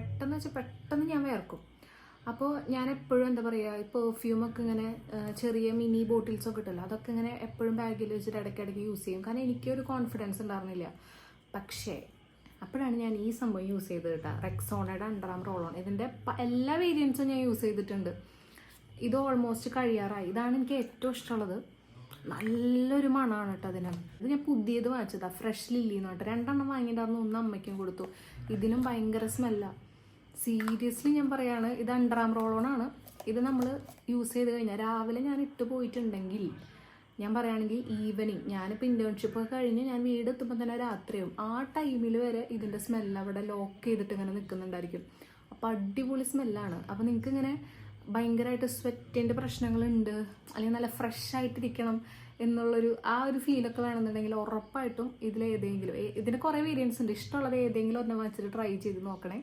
പെട്ടെന്ന് വെച്ചാൽ പെട്ടെന്ന് ഞാൻ വേർക്കും അപ്പോൾ ഞാൻ എപ്പോഴും എന്താ പറയുക ഈ പെർഫ്യൂമൊക്കെ ഇങ്ങനെ ചെറിയ മിനി ബോട്ടിൽസ് ഒക്കെ ഇട്ടല്ലോ അതൊക്കെ ഇങ്ങനെ എപ്പോഴും ബാഗിൽ വെച്ചിട്ട് ഇടയ്ക്കിടയ്ക്ക് യൂസ് ചെയ്യും. കാരണം എനിക്കൊരു കോൺഫിഡൻസ് ഉണ്ടായിരുന്നില്ല. പക്ഷേ അപ്പോഴാണ് ഞാൻ ഈ സംഭവം യൂസ് ചെയ്ത് കേട്ടോ. റെക്സോണയുടെ അണ്ടറാം റോളോൺ ഇതിന്റെ എല്ലാ വേരിയൻസും ഞാൻ യൂസ് ചെയ്തിട്ടുണ്ട്. ഇത് ഓൾമോസ്റ്റ് കഴിയാറായി. ഇതാണ് എനിക്ക് ഏറ്റവും ഇഷ്ടമുള്ളത്. നല്ലൊരു മണമാണ് കേട്ടോ അതിന്. ഇത് ഞാൻ പുതിയത് വാങ്ങിച്ചതാണ് ഫ്രഷ് ലില്ലി എന്ന് പറഞ്ഞിട്ട്. രണ്ടെണ്ണം വാങ്ങിയിട്ടുണ്ടായിരുന്നു. ഒന്ന് അമ്മയ്ക്കും കൊടുത്തു. ഇതിനും ഭയങ്കര സ്മെല്ലാണ് സീരിയസ്ലി ഞാൻ പറയാണ് ഇത് അണ്ടറാം റോളോണാണ് ഇത് നമ്മൾ യൂസ് ചെയ്ത് കഴിഞ്ഞാൽ രാവിലെ ഞാൻ ഇട്ട് പോയിട്ടുണ്ടെങ്കിൽ ഞാൻ പറയുകയാണെങ്കിൽ ഈവനിങ് ഞാനിപ്പോൾ ഇന്റേൺഷിപ്പ് ഒക്കെ കഴിഞ്ഞ് ഞാൻ വീട് എത്തുമ്പോൾ തന്നെ രാത്രിയും ആ ടൈമിൽ വരെ ഇതിന്റെ സ്മെല്ല് അവിടെ ലോക്ക് ചെയ്തിട്ട് ഇങ്ങനെ നിൽക്കുന്നുണ്ടായിരിക്കും അപ്പോൾ അടിപൊളി സ്മെല്ലാണ് അപ്പോൾ നിങ്ങൾക്ക് ഇങ്ങനെ ഭയങ്കരമായിട്ട് സ്വെറ്റിന്റെ പ്രശ്നങ്ങളുണ്ട് അല്ലെങ്കിൽ നല്ല ഫ്രഷ് ആയിട്ടിരിക്കണം എന്നുള്ളൊരു ആ ഒരു ഫീലൊക്കെ വേണമെന്നുണ്ടെങ്കിൽ ഉറപ്പായിട്ടും ഇതിലേതെങ്കിലും ഇതിന് കുറേ വേരിയൻസ് ഉണ്ട്. ഇഷ്ടമുള്ളത് ഏതെങ്കിലും ഒന്ന് വാങ്ങിച്ചിട്ട് ട്രൈ ചെയ്ത് നോക്കണേ.